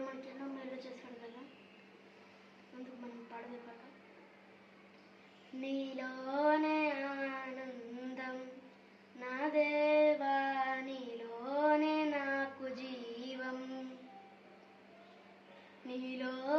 దేవుడు మనకి ఎన్నో మేలు కదా. అందుకు మనం పాడదే పాట. నీలోనే ఆనందం నా దేవా నీలోనే నాకు జీవం. నీలో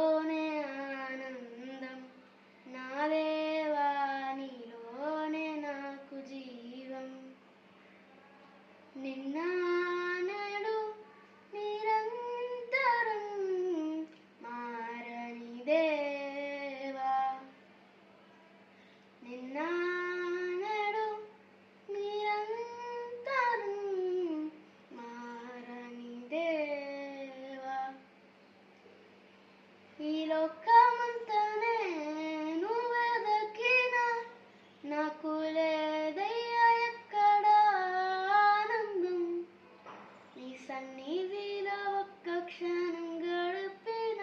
ఈ లోకమంతనే నువ్వే దక్కిన నాకు లేదయ్యా ఎక్కడ ఆనందం. నీ సన్నిధిలో ఒక్క క్షణం గడిపిన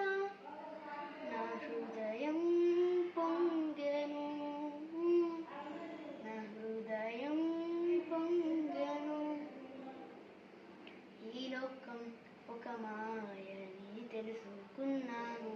నా హృదయం పొంగెను. నా హృదయం పొంగెను. ఈ లోకం ఒక మాయని తెలుసుకున్నాను.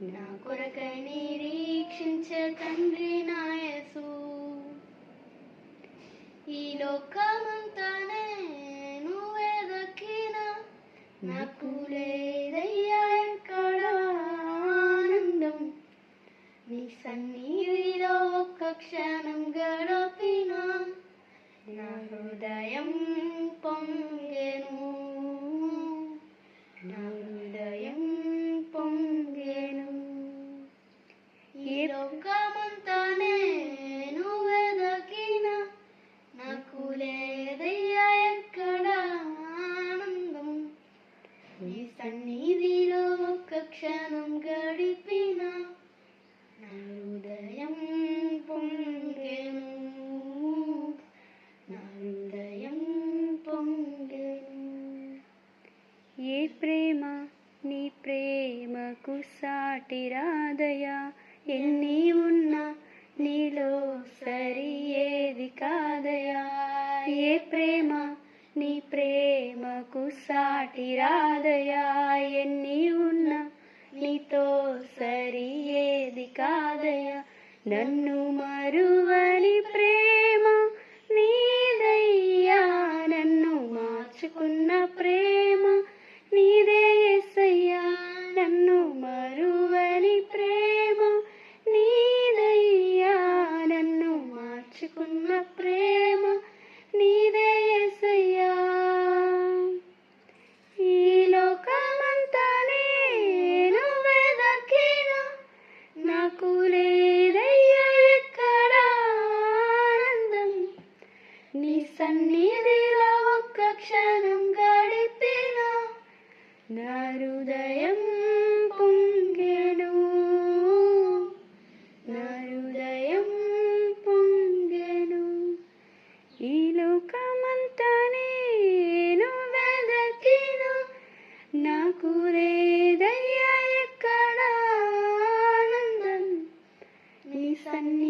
నా కొరకై నిరీక్షించే తండ్రి నా యేసు ఈ లోకమంతానే నువ్వే దక్కిన నాకు ప్రేమ నీ ప్రేమకు సాటి రాదయా ఎన్ని ఉన్నా నీలో సరి ఏది కాదయా. ఏ ప్రేమ నీ ప్రేమకు సాటి రాదయా ఎన్ని ఉన్నా నీతో సరి ఏది కాదయా. నన్ను మరువని ప్రేమ మార్చుకున్న ప్రేమ నీదే ఎసయ్యా ఈ లోకమంతానే నువ్వే దక్కిన నాకు లేదయ్యా ఎక్కడ ఆనందం. నీ సన్నిధిలో ఒక్క క్షణం గడిపిన నా హృదయం నీ